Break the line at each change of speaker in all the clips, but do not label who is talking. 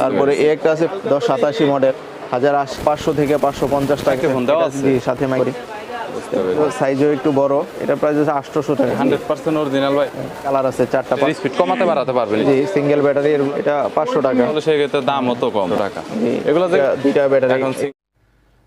তারপরে এ একটা আছে দশ সাতাশি মডেল হাজার পাঁচশো থেকে পাঁচশো পঞ্চাশ টাকা। সাথে মাইক সাইজও একটু বড় এটা প্রাইস আছে আটশোশো টাকা।
হান্ড্রেড পার্সেন্ট অরিজিনাল ভাই।
কালার আছে চারটা
স্পিড কমাতে বাড়াতে পারবেন।
জি সিঙ্গেল ব্যাটারি এটা পাঁচশো টাকা।
সেক্ষেত্রে দাম অত কম। টাকা। এগুলো
দুইটা ব্যাটারি
এখন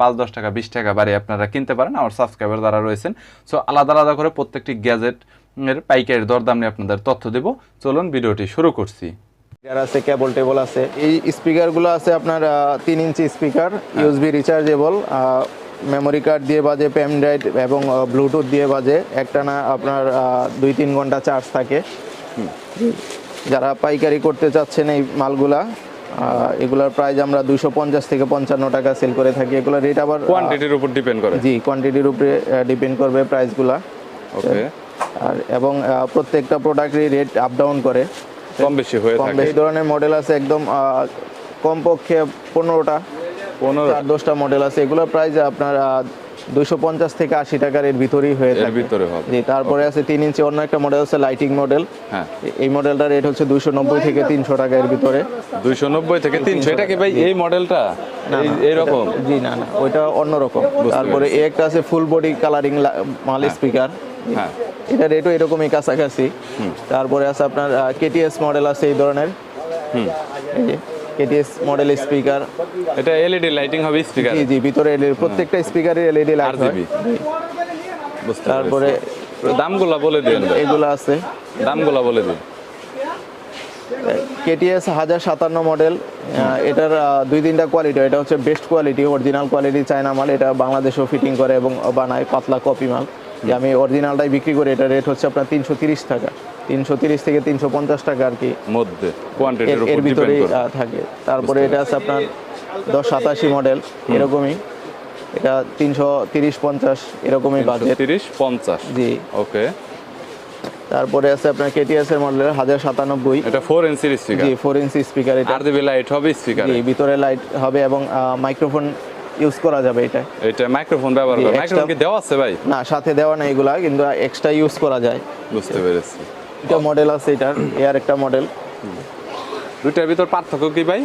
পাঁচ দশ টাকা বিশ টাকা বাড়িয়ে আপনারা কিনতে পারেন আমার সাবস্ক্রাইবার যারা রয়েছেন। সো আলাদা আলাদা করে প্রত্যেকটি গ্যাজেট এর পাইকারি দরদাম নিয়ে আপনাদের তথ্য দেব। চলুন ভিডিওটি শুরু করছি।
স্পিকার আছে কেবল টেবল আছে। এই স্পিকারগুলো আছে আপনার তিন inch speaker USB rechargeable memory card দিয়ে বাজে পেন ড্রাইভ এবং ব্লুটুথ দিয়ে বাজে। একটা না আপনার দুই তিন ঘণ্টা চার্জ থাকে। যারা পাইকারি করতে চাচ্ছেন এই মালগুলা এগুলোর প্রাইস আমরা দুইশো পঞ্চাশ থেকে পঞ্চান্ন টাকা সেল করে থাকি। এগুলোর রেট আবার
কোয়ান্টিটির উপর ডিপেন্ড করে।
জি কোয়ান্টিটির উপরে ডিপেন্ড করবে প্রাইসগুলা
ওকে
আর এবং প্রত্যেকটা প্রোডাক্টেরই রেট আপ ডাউন করে।
কম বেশি হয়ে
কম
থাকে।
বেশি ধরনের মডেল আছে একদম কমপক্ষে পনেরোটা
পনেরো
দশটা মডেল আছে। এগুলোর প্রাইস আপনার দুইশো পঞ্চাশ থেকে আশি টাকার এর ভিতরেই হয়ে থাকে।
ভিতরে হবে।
জি তারপরে আছে তিন ইঞ্চি অন্য একটা মডেল আছে লাইটিং মডেল
হ্যাঁ।
এই মডেলটার রেট হচ্ছে দুইশো নব্বই থেকে তিনশো টাকা এর ভিতরে।
দুইশো নব্বই থেকে তিনশো। এটা কি ভাই এই মডেলটা এই- এইরকম
জি না না ওইটা অন্যরকম। তারপরে এ একটা আছে ফুল বডি কালারিং মাল স্পিকার
হ্যাঁ।
এটা রেটও এরকমই কাছাকাছি। তারপরে আছে আপনার কেটিএস মডেল আছে এই ধরনের।
হুম।
কেটিএস মডেল স্পিকার
এটা এলইডি লাইটিং হবে স্পিকার
জি জি ভিতরে LED প্রত্যেকটা স্পিকারের এলইডি লাইট
RGB
তারপরে
দামগুলা বলে দিন।
এগুলো আছে।
দামগুলা বলে দিন।
কেটিএস হাজার সাতান্ন মডেল এটার দুই তিনটা কোয়ালিটি এটা হচ্ছে best quality original quality China মাল। এটা বাংলাদেশেও ফিটিং করে এবং বানায় পাতলা কপি মাল। যে আমি অরিজিনালটাই বিক্রি করি এটা রেট হচ্ছে আপনার তিনশো তিরিশ টাকা। তিনশো তিরিশ থেকে তিনশো পঞ্চাশ টাকা আর কি।
মধ্যে
এর ভিতরেই থাকে। তারপরে এটা আছে আপনার দশ সাতাশি মডেল এরকমই। এটা তিনশো তিরিশ পঞ্চাশ এরকমই বাজেট
30 50
জি।
ওকে।
তারপরে আছে আপনার কেটিএস এর মডেল হাজার সাতানব্বই।
এটা 4 ইঞ্চির স্পিকার
জি ফোর ইঞ্চি স্পিকার এটা।
আরজিবি লাইট হবে স্পিকার
জি ভিতরে লাইট হবে এবং মাইক্রোফোন ইউজ করা যাবে এটা।
এটা মাইক্রোফোন ব্যবহার করে। মাইক্রোফোন কি দেওয়া আছে ভাই?
না সাথে দেওয়া না এগুলা কিন্তু এক্সট্রা ইউজ করা যায়।
বুঝতে পেরেছি।
এটা মডেল আছে এটার এর একটা মডেল
দুইটার ভিতর পার্থক্য কি ভাই?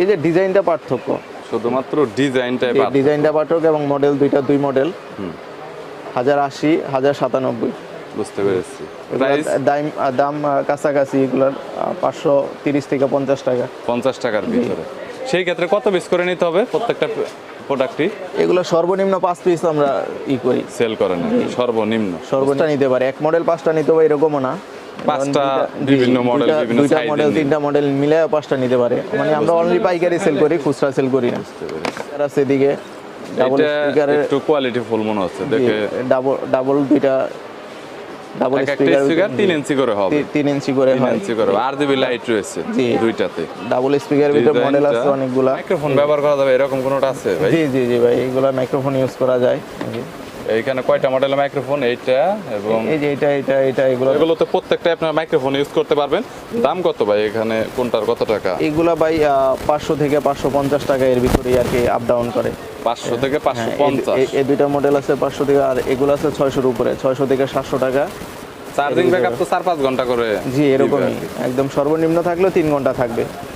এই যে ডিজাইনটা পার্থক্য।
শুধুমাত্র ডিজাইনটাই
এই ডিজাইনটা পার্থক্য এবং মডেল দুইটা দুই মডেল হাজার আশি হাজার সাতানব্বই।
বুঝতে পেরেছি।
দাম দাম কাছাকাছি এগুলোর পাঁচশো তিরিশ থেকে পঞ্চাশ টাকা।
পঞ্চাশ টাকার ভিতরে। সেই ক্ষেত্রে কত পিস করে নিতে হবে? প্রত্যেকটা প্রোডাক্টই
এগুলো সর্বনিম্ন পাঁচ পিস আমরা ই করি।
সেল করেন সর্বনিম্ন।
সর্বোচ্চ নিতে পারে। এক মডেল পাঁচটা নিতে পারে এরকমও না।
পাঁচটা বিভিন্ন
মডেল
বিভিন্ন
দুইটা মডেল তিনটা মডেল মিলে পাঁচটা নিতে পারে। মানে আমরা অনলি পাইকারি সেল করি খুচরা সেল করি না। আর আছে এদিকে ডাবল
এটা
স্পিকারের
একটু কোয়ালিটি ফুল মনে হচ্ছে। দেখে
ডাবল ডাবল দুইটা ডাবল স্পিকার
স্পিকার তিন ইঞ্চি করে হবে।
তিন ইঞ্চি করে হয়।
3 ইঞ্চি করে আরজিবি লাইট রয়েছে
জি।
দুইটাতে।
ডাবল স্পিকার ভিতর মডেল আছে অনেকগুলা।
মাইক্রোফোন ব্যবহার করা যাবে এরকম কোনোটা আছে ভাই?
জি জি জি ভাই এগুলা মাইক্রোফোন ইউজ করা যায়।
এইখানে কয়টা মডেলের মাইক্রোফোন এইটা এবং
এই যে এটা এটা এটা এগুলো
এগুলোতে প্রত্যেকটা আপনার মাইক্রোফোন ইউজ করতে পারবেন। দাম কত ভাই এখানে? কোনটার কত টাকা?
এগুলা ভাই পাঁচশো থেকে পাঁচশো পঞ্চাশ টাকা এর ভিতরেই আর কি আপ ডাউন করে।
পাঁচশো থেকে পাঁচশো
হ্যাঁ, এই-
পঞ্চাশ
এই- এই দুইটা মডেল আছে পাঁচশো থেকে আর এগুলো আছে ছয়শোর উপরে ছয়শো থেকে সাতশো টাকা।
চার্জিং ব্যাকআপ তো চার পাঁচ ঘণ্টা করে
জি এরকমই। একদম সর্বনিম্ন থাকলেও তিন ঘণ্টা থাকবে।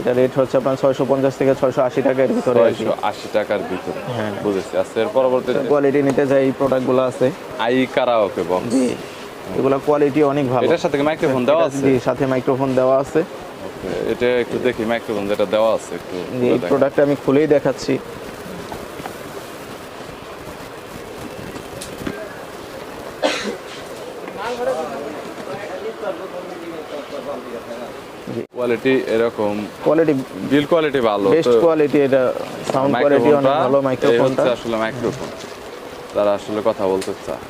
এটা রেট হচ্ছে আপনার ছয়শো পঞ্চাশ থেকে ছয়শো আশি টাকার ভিতরে আর কি।
ছয়শো আশি টাকার ভিতরে
হ্যাঁ।
বুঝেছি। আচ্ছা এর পরবর্তীতে?
কোয়ালিটি নিতে যাই এই প্রোডাক্টগুলো আছে।
আই কারাওকে বক্স
জি এগুলো কোয়ালিটি অনেক ভালো।
এটার সাথে মাইক্রোফোন দেওয়া আছে
জি সাথে মাইক্রোফোন দেওয়া আছে।
এটা একটু দেখি মাইক্রোফোন যেটা দেওয়া আছে একটু
এই
খুলে
প্রোডাক্ট আমি খুলেই দেখাচ্ছি।
কোয়ালিটি এরকম।
কোয়ালিটি
বিল কোয়ালিটি ভালো
বেস্ট কোয়ালিটি এটা সাউন্ড কোয়ালিটি অনেক ভালো মাইক্রোফোনটা
আসলে মাইক্রোফোন তারা আসলে কথা বলতে চায়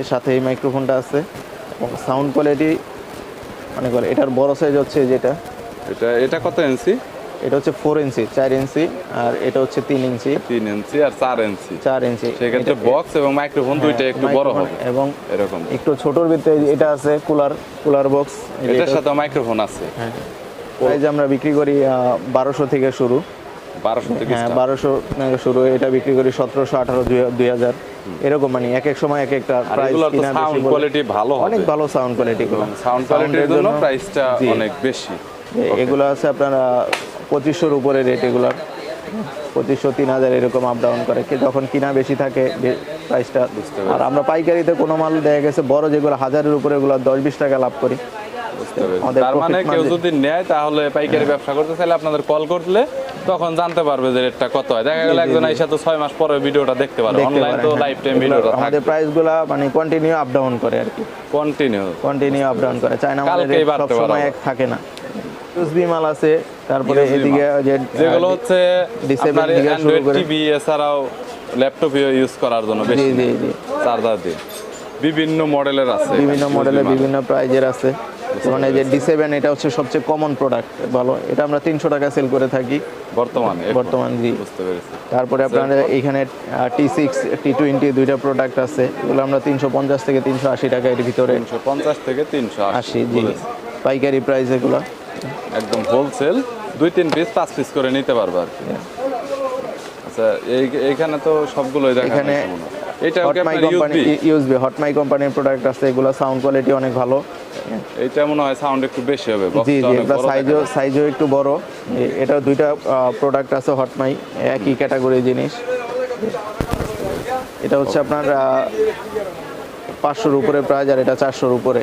এর সাথে এই মাইক্রোফোনটা আছে এবং সাউন্ড কোয়ালিটি মানে করে এটার বড় সাইজ হচ্ছে যেটা।
এটা এটা কত ইঞ্চি
এটা হচ্ছে ফোর ইঞ্চি চার ইঞ্চি আর এটা হচ্ছে তিন ইঞ্চি
তিন ইঞ্চি আর চার ইঞ্চি
চার ইঞ্চি
সেক্ষেত্রে বক্স এবং মাইক্রোফোন দুইটা
হ্যাঁ,
একটু বড় হবে।
এবং
এরকম।
একটু ছোটর ভিতরে এটা আছে কুলার কুলার বক্স
এটার সাথে মাইক্রোফোন আছে।
হ্যাঁ। প্রাইস আমরা বিক্রি করি বারোশো থেকে শুরু।
বারোশো থেকে
হ্যাঁ বারোশো শুরু এটা বিক্রি করি সতেরোশো আঠারো দুই হাজার। এরকম মানে এক এক সময় এক একটা প্রাইস
সাউন্ড কোয়ালিটি ভালো
অনেক ভালো সাউন্ড কোয়ালিটি
সাউন্ড কোয়ালিটির জন্য প্রাইসটা অনেক বেশি।
এগুলো আছে আপনার পঁচিশশোর উপরে রেট এগুলার। পঁচিশশো তিন হাজার এরকম আপ ডাউন করে। কি যখন কিনা বেশি থাকে প্রাইসটা আর আমরা পাইকারিতে কোনো মাল দেখা গেছে বড় যেগুলো হাজারের উপরে এগুলো দশ বিশ টাকা লাভ করি।
তার মানে কেউ যদি নেয় তাহলে পাইকারি ব্যবসা করতে চাইলে আপনাদের কল করলে তখন জানতে পারবে যে রেটটা কত হয়। দেখা গেল একজন এসে তো মাস পরে ভিডিওটা দেখতে পারবে। অনলাইন তো
হ্যাঁ।
লাইফ টাইম ভিডিওটা
আমাদের প্রাইসগুলো মানে কন্টিনিউ আপ ডাউন করে আর কি।
কন্টিনিউ
কন্টিনিউ আপ ডাউন করে। চায়না সব সময় এক থাকে না। ইউএসবি মাল আছে তারপরে এদিকে যে
যেগুলো হচ্ছে
থেকে শুরু করে।
টিভি এছাড়াও ল্যাপটপ ইউজ করার জন্য বেশি।
জি জি।
চার্জার দিয়ে। বিভিন্ন মডেলের আছে
বিভিন্ন মডেলের বিভিন্ন প্রাইজের আছে। যেমন এই যে ডি সেভেন এটা হচ্ছে সবচেয়ে কমন প্রোডাক্ট ভালো। এটা আমরা তিনশো টাকা সেল করে থাকি।
বর্তমানে
বর্তমান জি। তারপরে আপনার এখানে টি সিক্স টি টোয়েন্টি দুইটা প্রোডাক্ট আছে। এগুলো আমরা তিনশো পঞ্চাশ থেকে তিনশো আশি টাকা এর ভিতরে।
তিনশো পঞ্চাশ থেকে তিনশো
আশি জি। পাইকারি প্রাইস এগুলো।
একদম হোলসেল দুই তিন পিস পাঁচ পিস করে নিতে পারবে আর কি। আচ্ছা এই এইখানে তো সবগুলোই দেখা
এখানে
এটা
হটমাই কোম্পানি
ইউএসবি
হটমাই কোম্পানির প্রোডাক্ট আছে এগুলো সাউন্ড কোয়ালিটি অনেক ভালো।
এটা মনে হয় সাউন্ড একটু বেশি হবে
জি জি
এটা
সাইজও সাইজও একটু বড়। এটা দুইটা প্রোডাক্ট আছে হটমাই একই ক্যাটাগরির জিনিস। এটা হচ্ছে আপনার পাঁচশোর উপরে প্রাইস আর এটা চারশোর উপরে।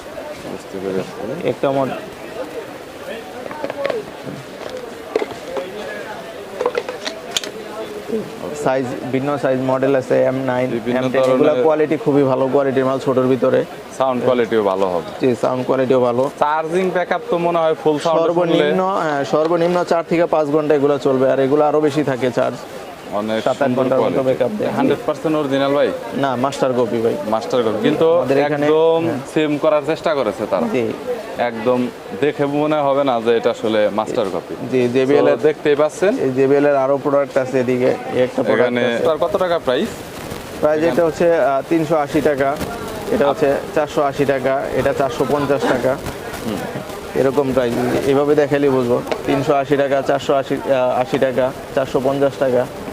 একটা মডেল সাইজ ভিন্ন সাইজ মডেল আছে এম নাইন এগুলো কোয়ালিটি খুবই ভালো কোয়ালিটির মাল ছোটোর ভিতরে।
সাউন্ড কোয়ালিটিও ভালো হবে।
জি সাউন্ড কোয়ালিটিও ভালো।
চার্জিং ব্যাকআপ তো মনে হয় ফুল সাউন্ড
সর্বনিম্ন হ্যাঁ সর্বনিম্ন চার থেকে পাঁচ ঘণ্টা এগুলো চলবে আর এগুলো আরও বেশি থাকে চার্জ
অনেক
সাত আট ঘণ্টার মতো ব্যাকআপ দেয়।
হান্ড্রেড পার্সেন্ট অরিজিনাল ভাই।
না মাস্টার কপি ভাই।
মাস্টার কপি কিন্তু
এখানে-
একদম সেম করার চেষ্টা করেছে তারা। একদম দেখে মনে হবে না যে এটা আসলে মাস্টার কপি
জি জেবিএল এর
দেখতেই পাচ্ছেন।
এই জেবিএল এর আরও প্রোডাক্ট আছে এদিকে। একটা প্রোডাক্ট
কত টাকা প্রাইস
প্রাইস এটা হচ্ছে তিনশো আশি টাকা। এটা হচ্ছে চারশো আশি টাকা। এটা চারশো পঞ্চাশ টাকা। এরকম প্রাইস এভাবে দেখালে বুঝব। তিনশো আশি টাকা চারশো আশি আশি টাকা চারশো পঞ্চাশ টাকা।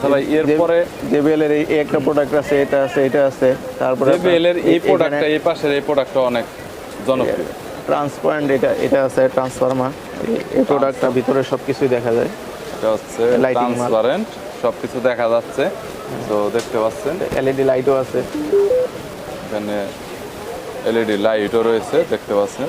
তো ভাই এরপরে
জেবিএল এই একটা প্রোডাক্ট আছে এটা আছে এটা আছে তারপরে
জেবিএল এই প্রোডাক্টটা এই পাশের এই প্রোডাক্টটা অনেক জনপ্রিয়।
ট্রান্সপারেন্ট এটা এটা আছে ট্রান্সফরমার এই প্রোডাক্টটা ভিতরে সবকিছুই দেখা যায়।
এটা হচ্ছে। ট্রান্সপারেন্ট সবকিছু দেখা যাচ্ছে। তো দেখতে পাচ্ছেন।
এলইডি লাইটও আছে।
এখানে এলইডি লাইটও রয়েছে দেখতে পাচ্ছেন।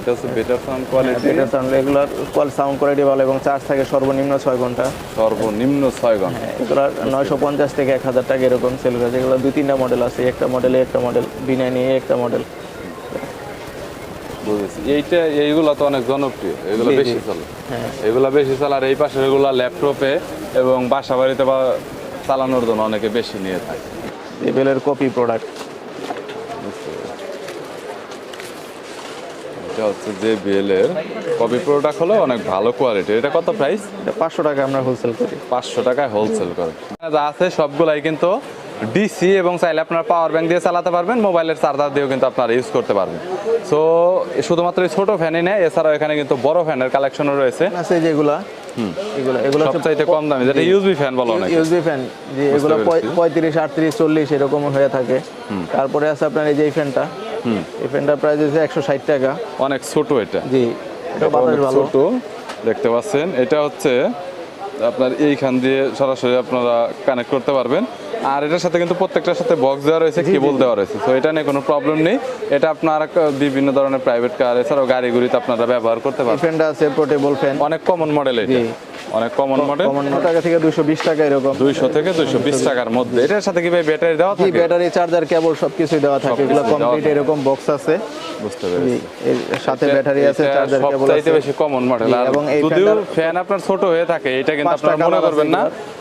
এটা হচ্ছে বেটার সাউন্ড কোয়ালিটি
এটা সাউন্ড এগুলার কল সাউন্ড কোয়ালিটি ভালো এবং চার্জ থাকে সর্বনিম্ন ছয় ঘণ্টা।
সর্বনিম্ন ছয় ঘণ্টা।
হ্যাঁ এগুলার নয়শো পঞ্চাশ থেকে এক হাজার টাকা এরকম সেল করেছে এগুলো দুই তিনটা মডেল আছে। একটা মডেলে একটা মডেল বিনা নিয়ে একটা মডেল
বুঝেছি। এইটা এইগুলো তো অনেক জনপ্রিয়। এগুলো। বেশি চলে।
হ্যাঁ।
এগুলো বেশি চলে আর এই পাশের এগুলো ল্যাপটপে এবং বাসা বাড়িতে বা চালানোর জন্য অনেকে বেশি নিয়ে থাকে।
জেবিএলের কপি প্রোডাক্ট
এটা হচ্ছে যে বিএল এর কপি প্রোডাক্ট হলো অনেক ভালো কোয়ালিটি এটা কত প্রাইস
এটা পাঁচশো টাকা আমরা হোলসেল করি।
পাঁচশো টাকায় হোলসেল করে। যা আছে সবগুলাই কিন্তু ডিসি এবং চাইলে আপনার পাওয়ার ব্যাংক দিয়ে চালাতে পারবেন মোবাইলের চার্জার দিয়েও কিন্তু আপনারা ইউজ করতে পারবেন। সো শুধুমাত্র এই ছোট ফ্যানই নেই এছাড়াও এখানে কিন্তু বড় ফ্যানের কালেকশনও রয়েছে।
আছে যেগুলা এগুলো এগুলো
সবচাইতে কম দামি যেটা ইউজবি ফ্যান বলা অনেক।
ইউএসবি ফ্যান যে এগুলো
পেরেছি।
পঁয়ত্রিশ আটত্রিশ চল্লিশ এরকম হয়ে থাকে। তারপরে আছে আপনার এই যে ফ্যানটা এই ফ্যানটার প্রাইস হচ্ছে একশো ষাট টাকা।
অনেক ছোট এটা।
জি এটা বাতাস ভালো।
ছোট দেখতে পাচ্ছেন। এটা হচ্ছে আপনার এইখান দিয়ে সরাসরি আপনারা কানেক্ট করতে পারবেন। আর এটার সাথে কিন্তু প্রত্যেকটার সাথে বক্স দেওয়া রয়েছে কেবল দেওয়া রয়েছে। তো এটা নিয়ে কোনো প্রবলেম নেই। এটা আপনার বিভিন্ন ধরনের প্রাইভেট কার এছাড়াও গাড়ি গুড়িতে আপনারা ব্যবহার করতে পারবেন।
ফ্যানটা আছে পোর্টেবল ফ্যান
অনেক কমন মডেল এটা। অনেক কমন মডেল
কমন টাকা থেকে দুশো বিশ টাকা এরকম।
দুইশো থেকে দুইশো বিশ টাকার মধ্যে। এটার সাথে কি ভাই ব্যাটারি দেওয়া থাকে?
ব্যাটারি চার্জার কেবল সবকিছু দেওয়া থাকে। এগুলো কমপ্লিট এরকম বক্স আছে।
বুঝতে পেরেছি।
এর সাথে ব্যাটারি আছে চার্জার কেবল
সবচাইতে
আছে।
বেশি কমন মডেল আর
এবং
যদিও ফ্যান আপনার ছোট হয়ে থাকে এটা কিন্তু আপনারা মনে করবেন না।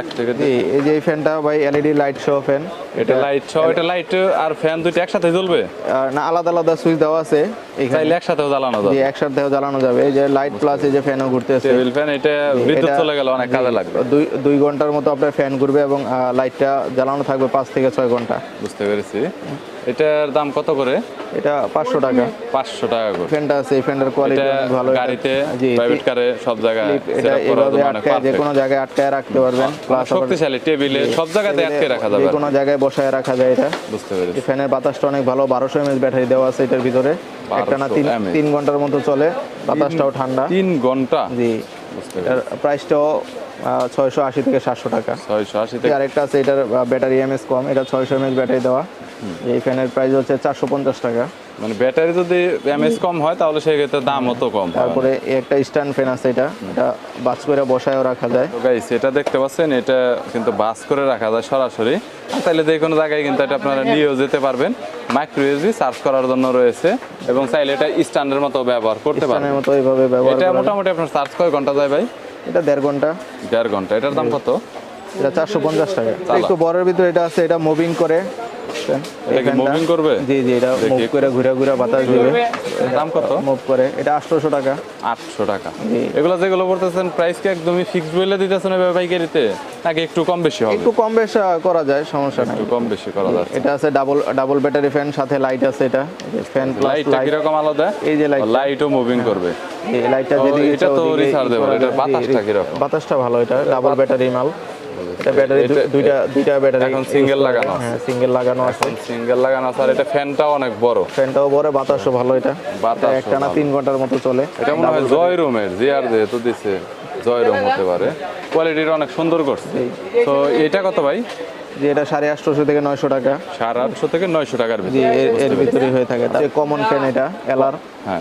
এক
এই যে এই ফ্যানটা ভাই এলইডি লাইট সহ ফ্যান
এটা লাইট সহ এটা লাইট আর ফ্যান একসাথে জ্বলবে?
না আলাদা আলাদা সুইচ দেওয়া আছে এখানে।
চাইলে একসাথেও জ্বালানো
জি
যাবে
একসাথেও জ্বালানো যাবে। এই যে লাইট প্লাস এই যে ফ্যানও ঘুরতেছে।
টেবিল ফ্যান এটা বিদ্যুৎ চলে গেলে অনেক কাজে লাগবে।
দুই দুই ঘণ্টার মতো আপনার ফ্যান ঘুরবে এবং লাইটটা জ্বালানো থাকবে পাঁচ থেকে ছয় ঘণ্টা।
বুঝতে পেরেছি। এটার দাম কত করে?
এটা পাঁচশো টাকা।
পাঁচশো টাকা করে।
ফ্যানটা আছে এই ফ্যানটার কোয়ালিটি অনেক ভালো
গাড়িতে প্রাইভেট কারে সব জায়গায়
এটা এভাবে আটকায় যে কোনো জায়গায় আটকায় রাখতে পারবেন প্লাস
শক্তিশালী টেবিলে সব জায়গাতে আটকে রাখা যাবে।
যে কোনো জায়গায় বসায় রাখা যায় এটা।
বুঝতে পেরেছি।
এই ফ্যানের বাতাসটা অনেক ভালো বারোশো এমএস ব্যাটারি দেওয়া আছে এটার ভিতরে। একটা না তিন
1200
তিন ঘণ্টার মতো চলে বাতাসটাও ঠান্ডা।
তিন ঘণ্টা?
জি। প্রাইসটাও ছয়শো আশি থেকে সাতশো টাকা।
ছয়শো আশি থেকে
আরেকটা আছে এটার ব্যাটারি এমএস কম এটা ছয়শো এমএস ব্যাটারি দেওয়া। এই ফ্যানের প্রাইস হচ্ছে চারশো পঞ্চাশ টাকা।
মানে ব্যাটারি যদি এমএস কম হয় তাহলে সেক্ষেত্রে দাম অত কম
তারপরে এই একটা স্ট্যান্ড ফ্যান আছে এটা। এটা বাস করে বসায়ও রাখা যায়।
তো গাইস এটা দেখতে পাচ্ছেন এটা কিন্তু বাস করে রাখা যায় সরাসরি। তাইলে যে কোনো জায়গায় কিন্তু এটা আপনারা নিয়েও যেতে পারবেন। মাইক্রো ইউএসবি চার্জ করার জন্য রয়েছে এবং চাইলে এটা স্ট্যান্ডের মতো ব্যবহার করতে পারবেন।
স্ট্যান্ডের মতো এইভাবে ব্যবহার
এটা। মোটামুটি আপনার চার্জ কয় ঘণ্টা যায় ভাই?
এটা দেড় ঘণ্টা।
দেড় ঘণ্টা। এটার দাম কত?
এটা চারশো পঞ্চাশ টাকা। একটু বড়ের ভিতরে এটা আছে এটা মুভিং করে।
এটা কি moving করবে?
জি জি এটা মুভ করে ঘুরে ঘুরে বাতাস দিবে।
দাম কত?
মুভ করে। এটা আটশোশো টাকা।
আটশো টাকা।
জি।
এগুলো যেগুলো করতেছেন প্রাইস কি একদমই ফিক্সড বলে দিতেছেন এভাবে নাকি একটু কম বেশি হবে?
একটু কম বেশ করা যায় সমস্যা নাই।
একটু কম বেশি করা যাচ্ছে
এটা আছে ডাবল ডাবল ব্যাটারি ফ্যান সাথে লাইট আছে এটা। ফ্যান প্লাস লাইট
কীরকম আলাদা?
এই যে light টা।
লাইটও মুভিং করবে।
এই লাইটটা
তো
যেদিকে
এটা তো এটার
যায়।
বাতাসটা
জি,
কীরকম?
বাতাসটা ভালো এটা ডাবল ব্যাটারি মাল। এটা ব্যাটারি দুইটা দুইটা ব্যাটারি
এখন single লাগানো।
হ্যাঁ সিঙ্গেল লাগানো আছে।
সিঙ্গেল লাগানো আছে। আর এটা ফ্যানটাও অনেক বড়।
ফ্যানটাও বড় বাতাসও ভালো এটা।
বাতাসও
এটা একটানা
ভালো।
তিন ঘণ্টার মতো চলে।
এটা মনে হয় জয় রুমের জিআর যেহেতু দিছে জয় রুম হতে পারে। কোয়ালিটিটা অনেক সুন্দর করছে। তো এটা কত ভাই?
যে এটা সাড়ে আটশোশো থেকে নয়শো টাকা।
সাড়ে আটশো থেকে নয়শো টাকার ভিতরে।
এর- এর ভিতরে হয়ে থাকে। যে কমন ফ্যান এটা এলার
হ্যাঁ।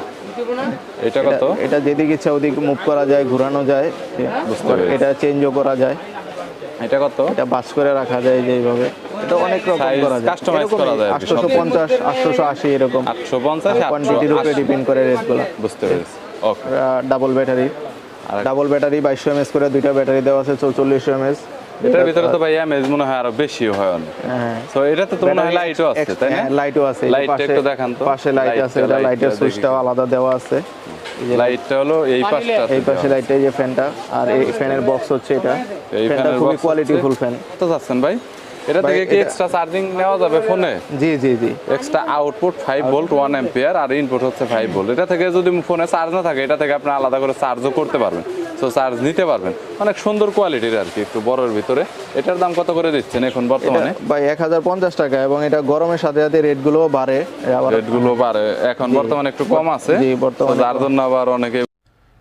এটা কত?
এটা যেদিকে ইচ্ছা ওদিকে মুভ করা যায় ঘোরানো যায়। এটা চেঞ্জও করা যায়।
এটা কত?
এটা বাস করে রাখা যায় যেভাবে এটা অনেক রকম করা যায়।
কাস্টমাইজ করা যায় আর কি,
আটশোশো পঞ্চাশ আটশোশো আশি এরকম
আটশো পঞ্চাশ
কোয়ান্টিটির উপরে ডিপেন্ড করে রেটগুলো
বুঝতে পেরেছি। ওকে
ডাবল ব্যাটারি
আর-
ডাবল ব্যাটারি 2200 এমএস করে দুইটা ব্যাটারি দেওয়া আছে চৌচল্লিশশো এমএস
এটার ভিতরে তো ভাই এমএজ মনে হয় আরও বেশি হয়। অনেক
হ্যাঁ।
তো এটাতে তো মনে হয় লাইটও আছে তাই না?
লাইটও আছে।
লাইটটা
পাশে-
একটু দেখান তো।
পাশে লাইট আছে। এটা লাইটের সুইচটাও আলাদা দেওয়া আছে। এই যে
লাইটটা হলো এই পাশটা
এই পাশে লাইটটা এই যে ফ্যানটা। আর এই ফ্যানের বক্স হচ্ছে এটা।
এই ফ্যানের
খুবই
box
কোয়ালিটি ফুল ফ্যান
তো যাচ্ছেন ভাই? এটা থেকে কি এক্সট্রা চার্জিং নেওয়া যাবে ফোনে
জি জি জি।
Extra output five volt one ampere আর ইনপুট হচ্ছে ফাইভ ভোল্ট এটা থেকে যদি ফোনে চার্জ না থাকে এটা থেকে আপনি আলাদা করে চার্জও করতে পারবেন। তো চার্জ নিতে পারবেন। অনেক সুন্দর কোয়ালিটির আর কি একটু বড়ের ভিতরে। এটার দাম কত করে দিচ্ছেন এখন বর্তমানে?
ভাই এক হাজার পঞ্চাশ টাকা এবং এটা গরমের সাথে সাথে রেটগুলোও বাড়ে।
রেটগুলো বাড়ে। এখন বর্তমানে একটু কম আছে।
জি, বর্তমানে
তো যার জন্য আবার অনেকে